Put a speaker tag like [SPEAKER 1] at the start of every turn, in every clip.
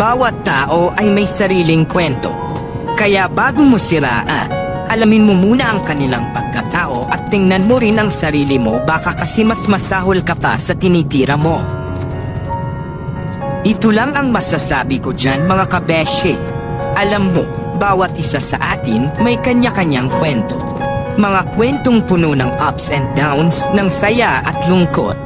[SPEAKER 1] Bawat tao ay may sariling kwento. Kaya bago mo siraan, alamin mo muna ang kanilang pagkatao at tingnan mo rin ang sarili mo baka kasi mas masahol ka pa sa tinitira mo. Ito lang ang masasabi ko dyan mga kabeshe. Alam mo, bawat isa sa atin may kanya-kanyang kwento. Mga kwentong puno ng ups and downs, ng saya at lungkot.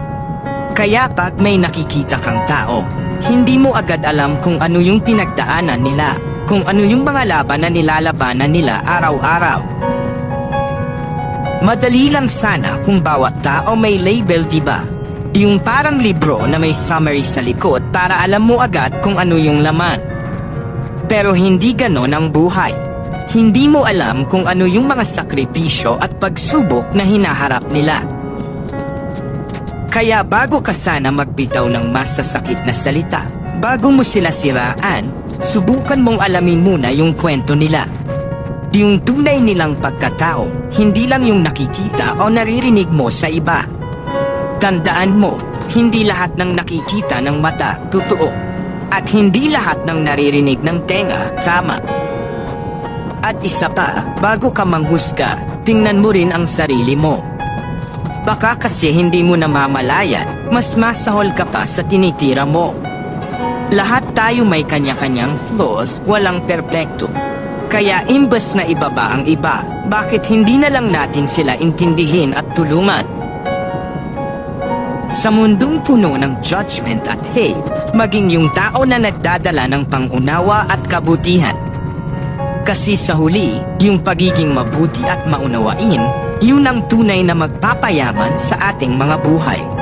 [SPEAKER 1] Kaya pag may nakikita kang tao, hindi mo agad alam kung ano yung pinagdaanan nila, kung ano yung mga laban na nilalabanan nila araw-araw. Madali lang sana kung bawat tao may label, di ba? Yung parang libro na may summary sa likod para alam mo agad kung ano yung laman. Pero hindi ganon ang buhay. Hindi mo alam kung ano yung mga sakripisyo at pagsubok na hinaharap nila. Kaya bago ka sana magbitaw ng masasakit na salita, bago mo sila siraan, subukan mong alamin muna yung kwento nila. Yung tunay nilang pagkatao, hindi lang yung nakikita o naririnig mo sa iba. Tandaan mo, hindi lahat ng nakikita ng mata totoo. At hindi lahat ng naririnig ng tenga tama. At isa pa, bago ka manghusga, tingnan mo rin ang sarili mo. Baka kasi hindi mo namamalayan, mas masahol ka pa sa tinitira mo. Lahat tayo may kanya-kanyang flaws, walang perpekto. Kaya imbes na ibaba ang iba, bakit hindi na lang natin sila intindihin at tulungan? Sa mundong puno ng judgment at hate, maging yung tao na nagdadala ng pangunawa at kabutihan. Kasi sa huli, yung pagiging mabuti at maunawain, yun ang tunay na magpapayaman sa ating mga buhay.